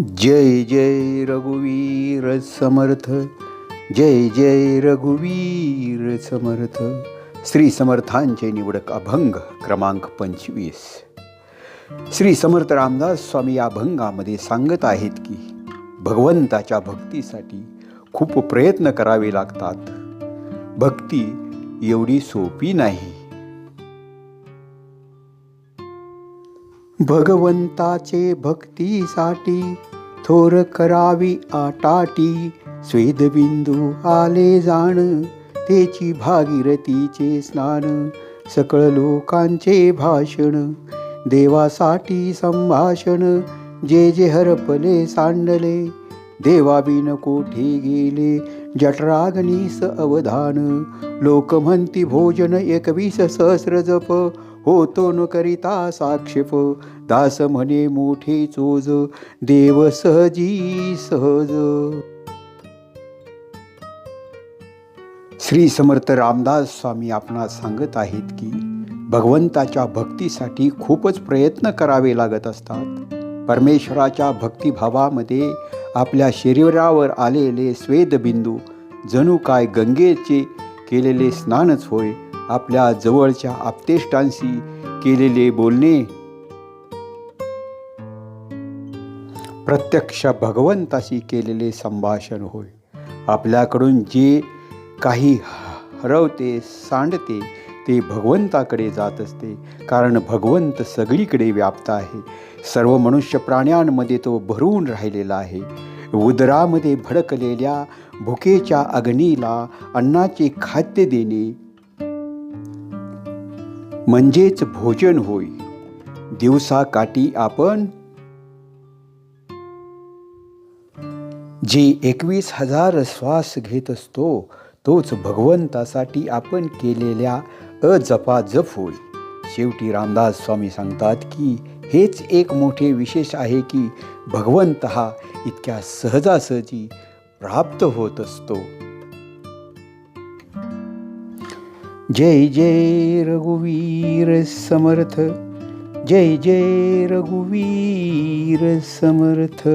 जय जय रघुवीर समर्थ जय जय रघुवीर समर्थ. श्री समर्थांचे निवडक अभंग क्रमांक पंचवीस. श्री समर्थ रामदास स्वामी या अभंगामध्ये सांगत आहेत की भगवंताच्या भक्तीसाठी खूप प्रयत्न करावे लागतात. भक्ती एवढी सोपी नाही. भगवंताचे भक्तीसाठी थोर करावी आटाटी. स्वेदबिंदू आले जाण तेची भागीरथीचे स्नान सकळ लोकांचे भाषण देवासाठी संभाषण जे जे हरपले सांडले देवाबिन कोठे गेले? जठरागनीस अवधान। लोक म्हणती भोजन एकवीस सहस्र जप। होतो न करिता साक्षेप। दास म्हणे मोठे चोज। देव सहजी सहज। श्री समर्थ रामदास स्वामी आपणास सांगत आहेत की भगवंताच्या भक्तीसाठी खूपच प्रयत्न करावे लागत असतात. परमेश्वराच्या भक्तिभावामध्ये आपल्या शरीरावर आलेले स्वेदबिंदू जणू काय गंगेचे केलेले स्नानच होय आपल्या जवळच्या आपतेष्टांशी केलेले बोलणे. प्रत्यक्ष भगवंताशी केलेले संभाषण होय आपल्याकडून जे काही हरवते सांडते ते भगवंताकडे जात असते कारण भगवंत सगळीकडे व्याप्त आहे. सर्व मनुष्य प्राण्यांमध्ये तो भरून राहिलेला आहे. उदरामध्ये भडकलेल्या भुकेच्या अग्नीला अन्नाचे खाद्य देणे. म्हणजेच भोजन होय. दिवसाकाठी आपण. जे एकवीस हजार श्वास घेत असतो तोच भगवंतासाठी आपण केलेल्या अजपाजप होय. शेवटी रामदास स्वामी सांगतात की हेच एक मोठे विशेष आहे की भगवंत हा इतक्या सहजासहजी प्राप्त होत असतो. जय जय रघुवीर समर्थ जय जय रघुवीर समर्थ.